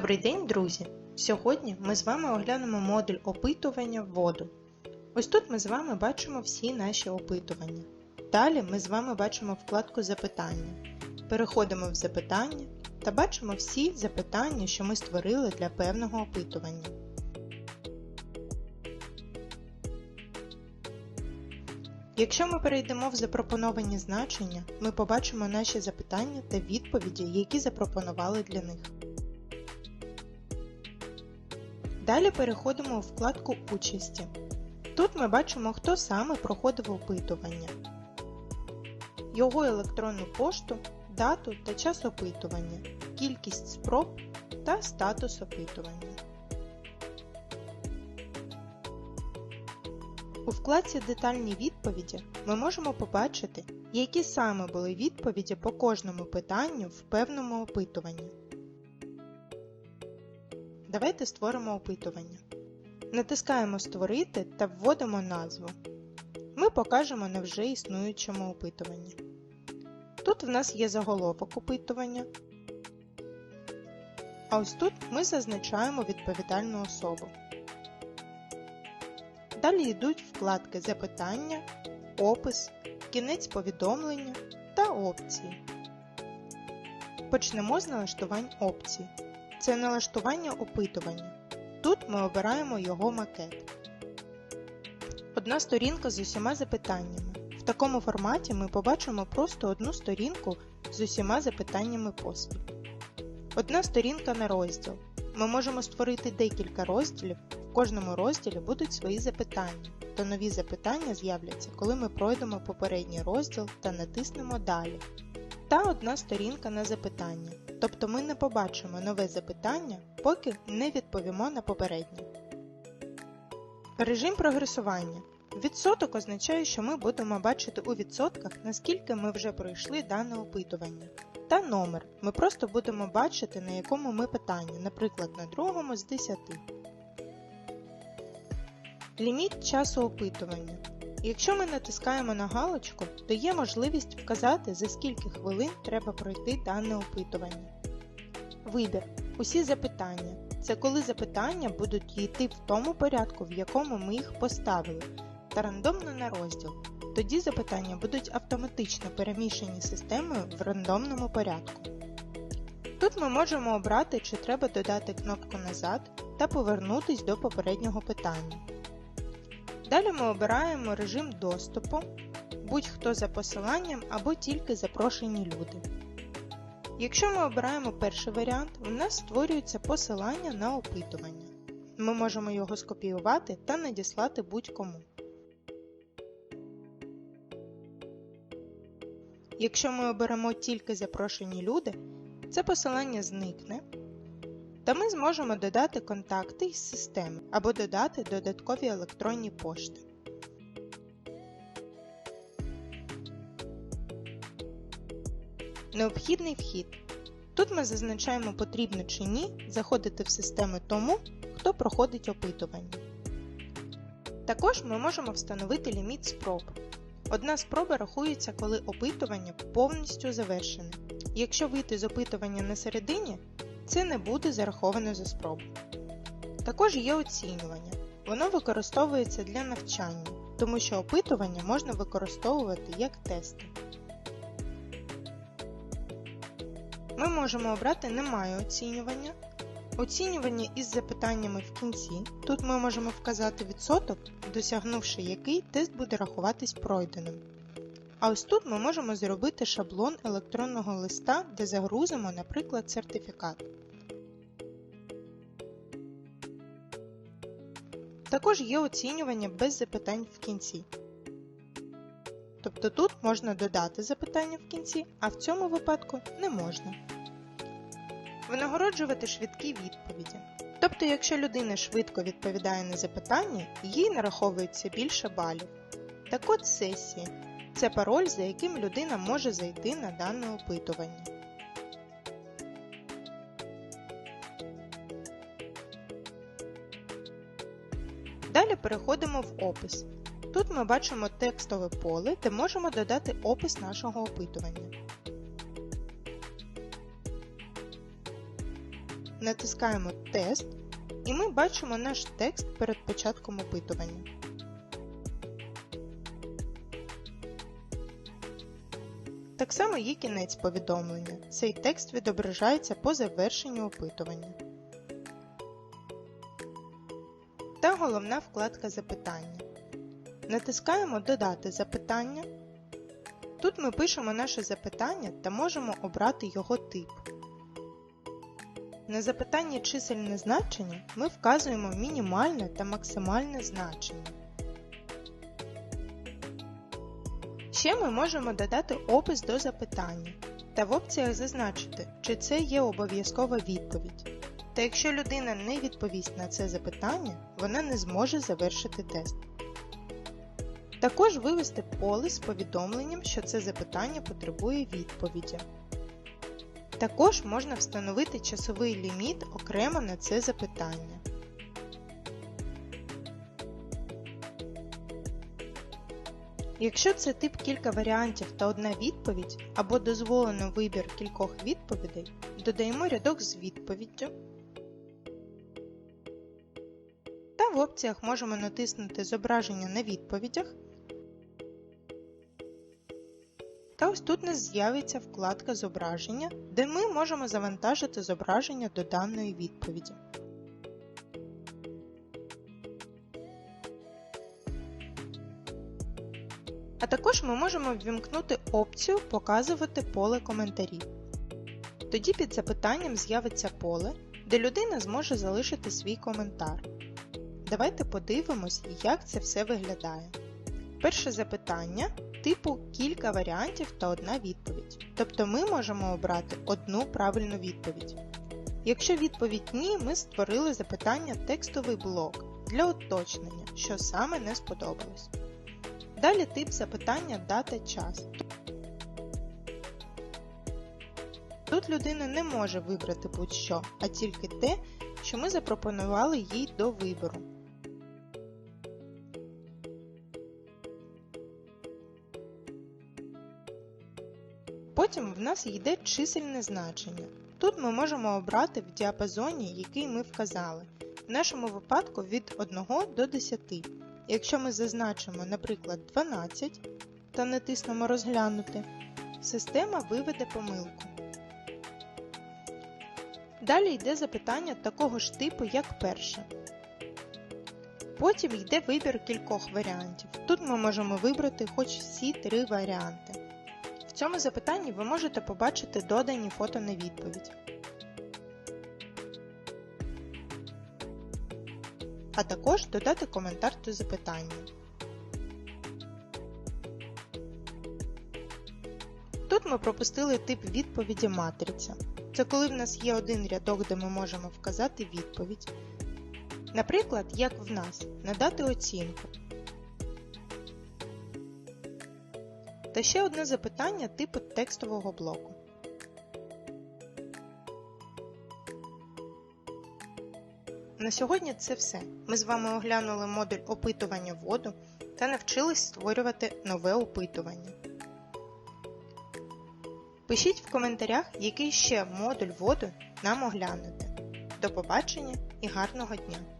Добрий день, друзі! Сьогодні ми з вами оглянемо модуль опитування воду. Ось тут ми з вами бачимо всі наші опитування. Далі ми з вами бачимо вкладку Запитання. Переходимо в запитання та бачимо всі запитання, що ми створили для певного опитування. Якщо ми перейдемо в запропоновані значення, ми побачимо наші запитання та відповіді, які запропонували для них. Далі переходимо у вкладку Участі. Тут ми бачимо, хто саме проходив опитування, його електронну пошту, дату та час опитування, кількість спроб та статус опитування. У вкладці Детальні відповіді ми можемо побачити, які саме були відповіді по кожному питанню в певному опитуванні. Давайте створимо опитування. Натискаємо Створити та вводимо назву. Ми покажемо на вже існуючому опитуванні. Тут в нас є заголовок опитування. А ось тут ми зазначаємо відповідальну особу. Далі йдуть вкладки Запитання, Опис, Кінець повідомлення та опції. Почнемо з налаштувань опцій. Це налаштування опитування. Тут ми обираємо його макет. Одна сторінка з усіма запитаннями. В такому форматі ми побачимо просто одну сторінку з усіма запитаннями поспіль. Одна сторінка на розділ. Ми можемо створити декілька розділів, в кожному розділі будуть свої запитання, то нові запитання з'являться, коли ми пройдемо попередній розділ та натиснемо Далі. Та одна сторінка на запитання, тобто ми не побачимо нове запитання, поки не відповімо на попереднє. Режим прогресування. Відсоток означає, що ми будемо бачити у відсотках, наскільки ми вже пройшли дане опитування. Та номер. Ми просто будемо бачити, на якому ми питанні, наприклад, на другому з 10. Ліміт часу опитування. Якщо ми натискаємо на галочку, то є можливість вказати, за скільки хвилин треба пройти дане опитування. Вибір. Усі запитання. Це коли запитання будуть йти в тому порядку, в якому ми їх поставили, та рандомно на розділ. Тоді запитання будуть автоматично переміщені системою в рандомному порядку. Тут ми можемо обрати, чи треба додати кнопку назад та повернутись до попереднього питання. Далі ми обираємо режим доступу, будь-хто за посиланням або тільки запрошені люди. Якщо ми обираємо перший варіант, у нас створюється посилання на опитування. Ми можемо його скопіювати та надіслати будь-кому. Якщо ми оберемо тільки запрошені люди, це посилання зникне, та ми зможемо додати контакти із системи або додати додаткові електронні пошти. Необхідний вхід. Тут ми зазначаємо потрібно чи ні заходити в систему тому, хто проходить опитування. Також ми можемо встановити ліміт спроб. Одна спроба рахується, коли опитування повністю завершене. Якщо вийти з опитування на середині, це не буде зараховано за спробу. Також є оцінювання. Воно використовується для навчання, тому що опитування можна використовувати як тести. Ми можемо обрати Немає оцінювання, оцінювання із запитаннями в кінці. Тут ми можемо вказати відсоток, досягнувши який тест буде рахуватись пройденим. А ось тут ми можемо зробити шаблон електронного листа, де загрузимо, наприклад, сертифікат. Також є оцінювання без запитань в кінці. Тобто тут можна додати запитання в кінці, а в цьому випадку не можна. Винагороджувати швидкі відповіді. Тобто, якщо людина швидко відповідає на запитання, їй нараховується більше балів. Та код сесії це пароль, за яким людина може зайти на дане опитування. Далі переходимо в опис. Тут ми бачимо текстове поле, де можемо додати опис нашого опитування. натискаємо Тест і ми бачимо наш текст перед початком опитування. Так само є кінець повідомлення. Цей текст відображається по завершенню опитування. Та головна вкладка запитання. Натискаємо Додати запитання. Тут ми пишемо наше запитання та можемо обрати його тип. На запитанні чисельне значення ми вказуємо мінімальне та максимальне значення. Ще ми можемо додати опис до запитання та в опціях зазначити, чи це є обов'язкова відповідь. Та якщо людина не відповість на це запитання, вона не зможе завершити тест. Також вивести поле з повідомленням, що це запитання потребує відповіді. Також можна встановити часовий ліміт окремо на це запитання. Якщо це тип кілька варіантів та одна відповідь, або дозволено вибір кількох відповідей, додаємо рядок з відповіддю. В опціях можемо натиснути Зображення на відповідях. Та ось тут нас з'явиться вкладка Зображення, де ми можемо завантажити зображення до даної відповіді. А також ми можемо ввімкнути опцію Показувати поле коментарів. Тоді під запитанням з'явиться поле, де людина зможе залишити свій коментар. Давайте подивимось, як це все виглядає. Перше запитання типу кілька варіантів та одна відповідь. Тобто ми можемо обрати одну правильну відповідь. Якщо відповідь ні, ми створили запитання текстовий блок для уточнення, що саме не сподобалось. Далі тип запитання дата час. Тут людина не може вибрати будь-що, а тільки те, що ми запропонували їй до вибору. Потім в нас йде чисельне значення. Тут ми можемо обрати в діапазоні, який ми вказали. В нашому випадку від 1 до 10. Якщо ми зазначимо, наприклад, 12 та натиснемо Розглянути, система виведе помилку. Далі йде запитання такого ж типу, як перше. Потім йде вибір кількох варіантів. Тут ми можемо вибрати хоч всі три варіанти. Цьому запитанні ви можете побачити додані фото на відповідь. А також додати коментар до запитання. Тут ми пропустили тип відповіді матриця. Це коли в нас є один рядок, де ми можемо вказати відповідь. Наприклад, як в нас, надати оцінку. Та ще одне запитання типу текстового блоку. На сьогодні це все. Ми з вами оглянули модуль опитування воду та навчились створювати нове опитування. Пишіть в коментарях, який ще модуль воду нам оглянути. До побачення і гарного дня!